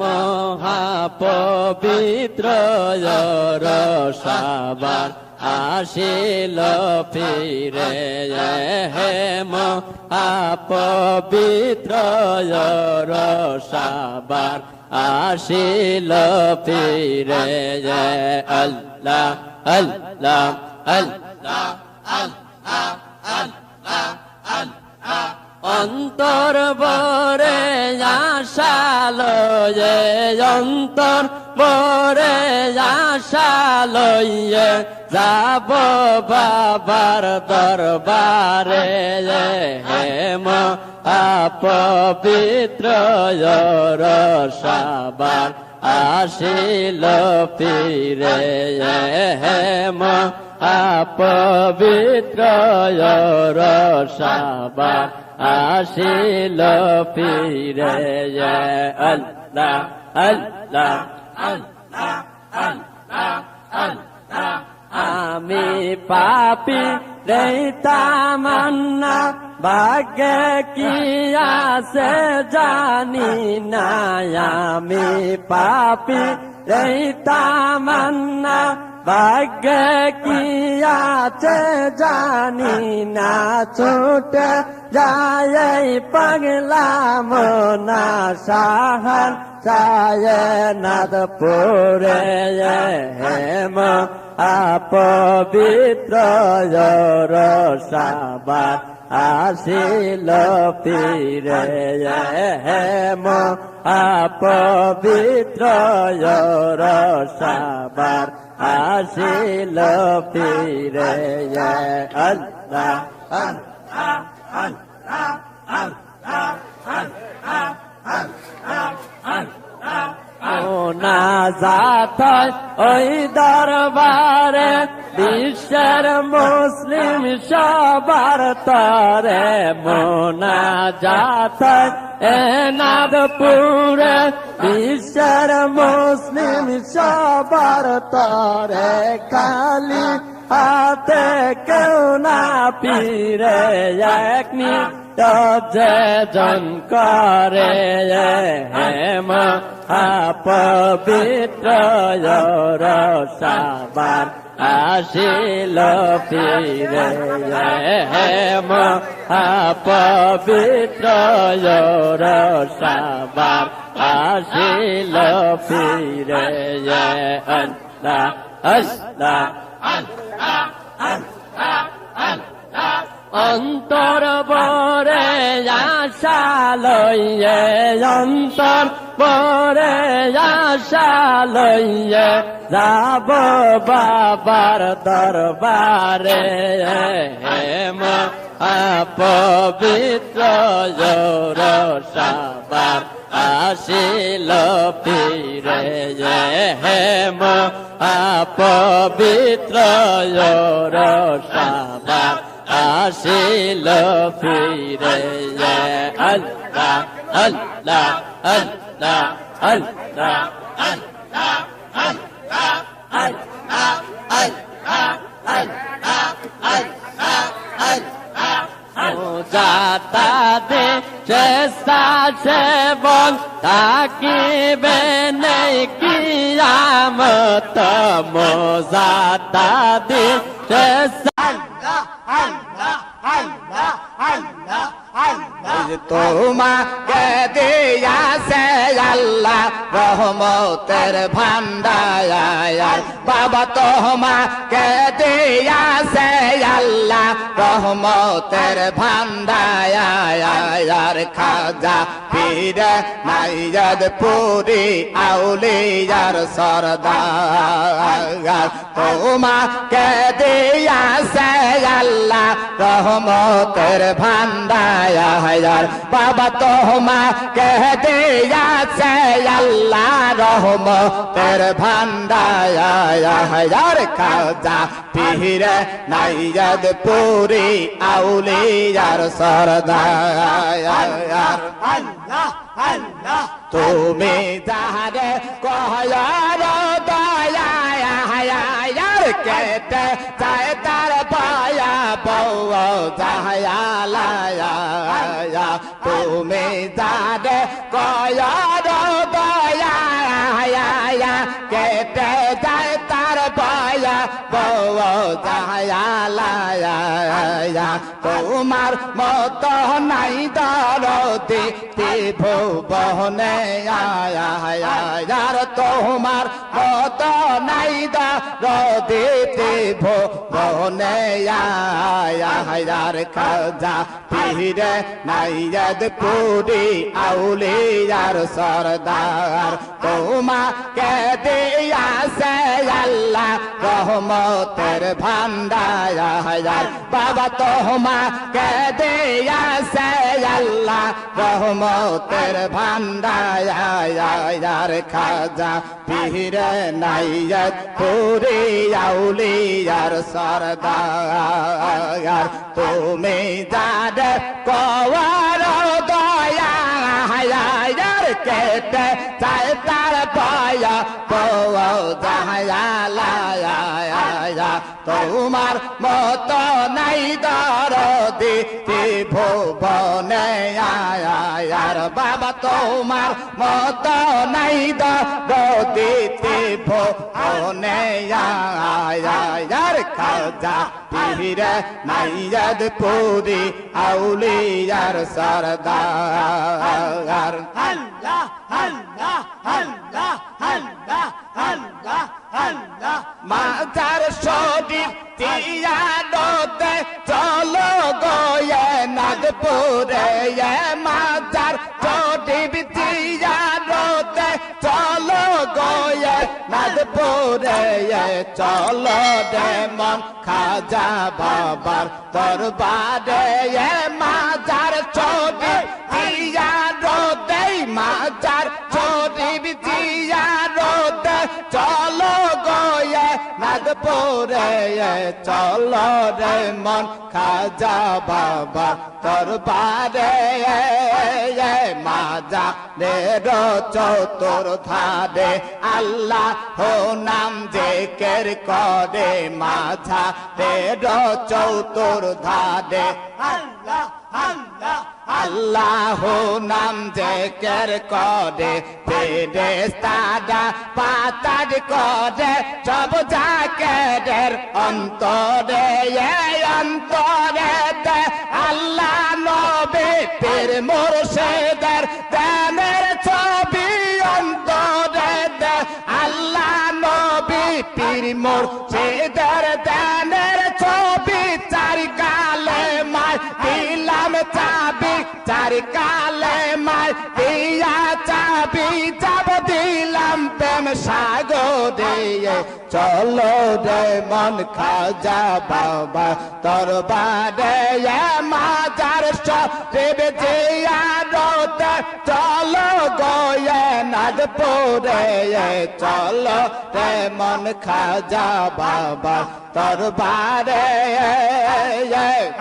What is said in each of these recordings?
মহাপবিত্র রসাবার আসিল ফিরে। হে মহাপবিত্র রসাবার আসিল ফিরে। আল্লাহ আল্লাহ আল্লাহ আল্লাহ অন্তর বরে আশালো যে অন্তর বরে আশালো যাব বাবার দরবারে হেম আপবিত্র রসাবার আসিল ফিরে হেম আপবিত্র রসাবার আসিল ফিরে আল্লাহ আল্লাহ আমি পাপি তামান্না, ভাগ্যে কি আছে জানি না। আমি পাপি তামান্না, ভাগ্যে কি আছে জানি না। ছুটে যায় পাগলা মনা সাহার চায় নাদ পুরে হেম আপবিত্র রসাবার আসিল ফিরে হেম আপবিত্র রসাবার আসিল আল্লাহ আল্লাহ আল্লাহ। না যাত ওই দরবারে, বিশ্বের মুসলিম সবার তরে মোনা যাত এ নাদপুরে বিশ্বের মুসলিম সবার তরে, খালি হাতে কেউ না পীরে এক তাজে জনকারে হেমা পবিত্র সাবান আসিল ফিরে হেমা পবিত্র সাবান আসিল ফিরে অল্লাহ অস্তা অন্তর বরে আশা লইয়ে অন্তর বরে আশা লইয়ে যাব বাবার দরবারে। হেম আপবিত্র সাবার আসিল ফিরে। হেম আপবিত্র সাবার আসিল ফিরে আল্লাহ আল্লাহ আল্লাহ আল্লাহ আল্লাহ আল্লাহ আল্লাহ আল্লাহ আল্লাহ আল্লাহ দে চেষ্টা সেবন তাকিবে নেই কিয়ামত মোজাতা দে চেষ্টা তোমাকে দিয়াছে আল্লাহ রহমতের ভান্ডার বাবা তোমাকে দিয়াছে আল্লাহ রহমতের ভান্ডার খাজা পীরে নাইয়াদ পুরি আউলিয়ার সরদার তোমাকে দিয়াছে আল্লাহ রহমতের ভান্ডার বাবা তোমা কে দিয়াছে আল্লাহ রহমতের ভান্ডার খাজা পীরে নাইয়াদ পুরি আউলিয়ার সরদার। আল্লাহ আল্লাহ তুমি যাহারে কহয়ার যেতে চায় তার পায়া বউ যাহায়া লায়া তুমি যারে কয়া যায়া তোমার মত নাই দরদি ভুবনে আয়ার তোমার মত নাই দরদি ভুবনে আয়ার খাজা পীরে নাইয়দ পুরি আউলিয়ার সরদার। তোমাকে আল্লাহ রহমতের ভান্ডার বাবা তোমাকে দিয়া সে আল্লাহ রহমতের ভান্ডার খাজা পীরে নাইয়দ পুরি আউলিয়ার সরদার। তুমি যাদের কওয়ার কেটে চাই তার পায়া পয়া যাহায়া তোমার মত নাই দরদি ভুবনে আয়ার বাবা, তোমার মত নাই দরদি ভুবনে আয়ার খাজা পীরে নাইয়দ পুরি, আউলিয়ার সরদার। মাজার শরীর তিয়ানোতে চলো গয়ে নাগপুরে, এ মাজার শরীর তিয়ানোতে চলো গয়ে নাগপুরে চলো রে মন খাজা বাবার দরবারে, এ মাজার শরীর মাজার শরীর তিয়ানোতে চলো গয়ে নাগপুরে চলো রে মন খাজা বাবা দরবারে। মাজা রে চতুর ধারে আল্লাহ হো নাম যে কের। করে মাঝা রে চতুর ধারে আল্লাহ আল্লাহ। আল্লাহ নাম জেকের করে ফেরেস্তারা পাতার করে সব জাকের অন্তরে অন্তরে আল্লাহ নবে পীর মুর্শিদের দানের ছবি অন্তরে আল্লাহ নবী পীর মুর্শিদের চার কালে মায় দিয়া চাবি যাব দিলাম প্রেম সাগরে চলো রে মন খাজা বাবা তোর বারে মাজার সব রোতে চলো গয়ে নাগপুরে চলো রে মন খাজা বাবা তোর বারে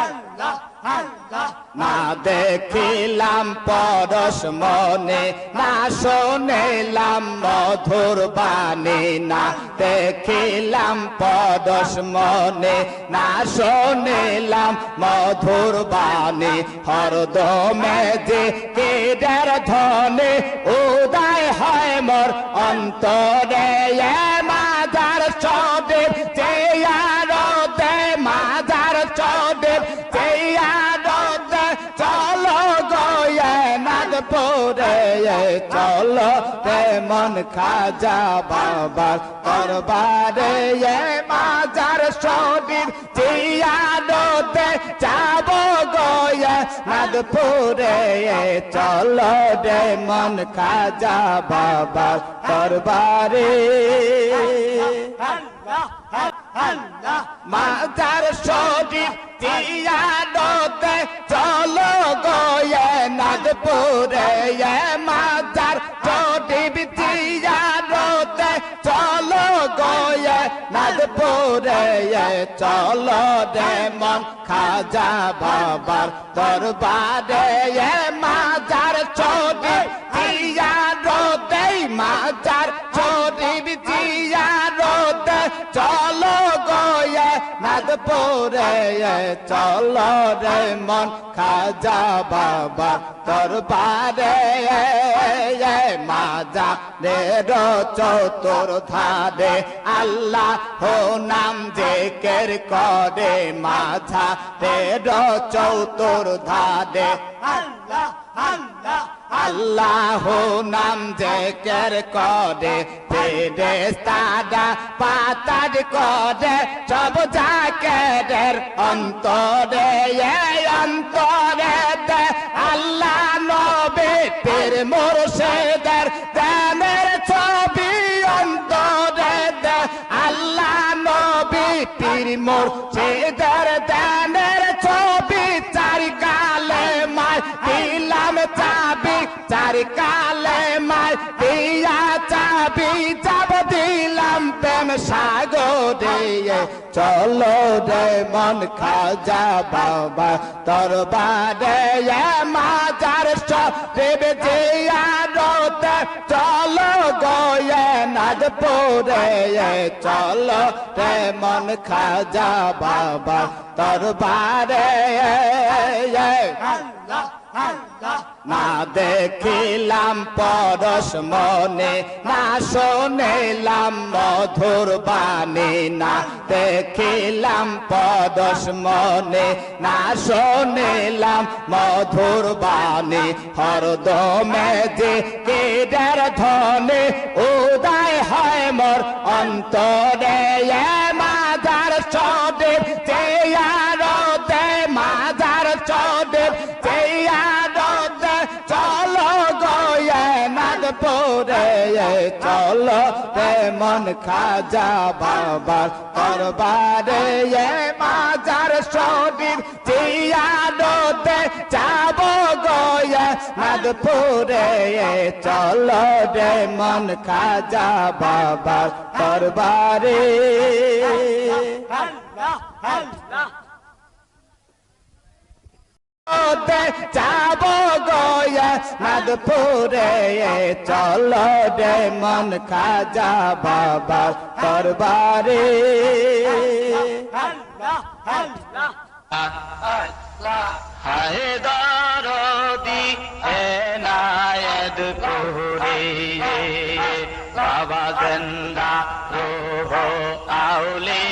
আল্লাহ আল্লাহ। না দেখিলাম, পরশ মনে না শোনেলাম, মধুর বাণী না দেখিলাম, পরশ মনে না শোনেলাম, মধুর বাণী। হরদমে যে কেডার ধনে, উদয় হয় মোর অন্তরে নাগপুরে চলো রে মন খাজা বাবা দরবারে এ মাজার শরীর জিয়ানোতে যাব গয়ে নাগপুরে চলো রে মন খাজা বাবা আল্লাহ মাজার শরীর জিয়ানোতে চলো গয়ে নাগপুরে মাজার শরীর জিয়ানোতে চলো গয়ে নাগপুরে চলো রে মন খাজা বাবার দরবারে মাজার শরীর জিয়ানোতে মাজার রে চলো রে মন খাজা বাবা, দরবারে মাজা রে রো চতুর ধারে। আল্লাহ হো নাম যে কের করে মাঝা রে রো চতুর ধারে। আল্লাহ আল্লাহ আল্লাহ নাম যে কের করে পেরে সাদা পাতার করে সব জাকের অন্তরে অন্তরে আল্লাহ নবে পীর মুর্শিদের চার কালে মায় দিয়া চাবি যাব দিলাম প্রেম সাগরে। চলো রে মন খাজা বাবা তোর বারে মাজার সব রোতে চলো গয়ে নাদ পরে চলো রে মন খাজা বাবা তোর আল্লাহ আল্লাহ না দেখিলাম, পরশ মনে না শোনেলাম, মধুর বাণী না দেখিলাম, পরশ মনে না শোনেলাম, মধুর বাণী। হরদমে যে কেডার ধনে, উদয় হয় মোর অন্তরে। নাগপুরে চলো রে মন খাজা বাবা দরবারে মাজার শরীর জিয়াদতে যাব গয়ে চলো রে মন খাজা বাবা দরবারে আল্লাহ আল্লাহ যাব গয়া, নাগপুরে চলো রে মন খাজা বাবা দরবারে। আল্লাহ আল্লাহ হায়দারদি এনায়ত করে, বাবা গন্দা রোহ আউলে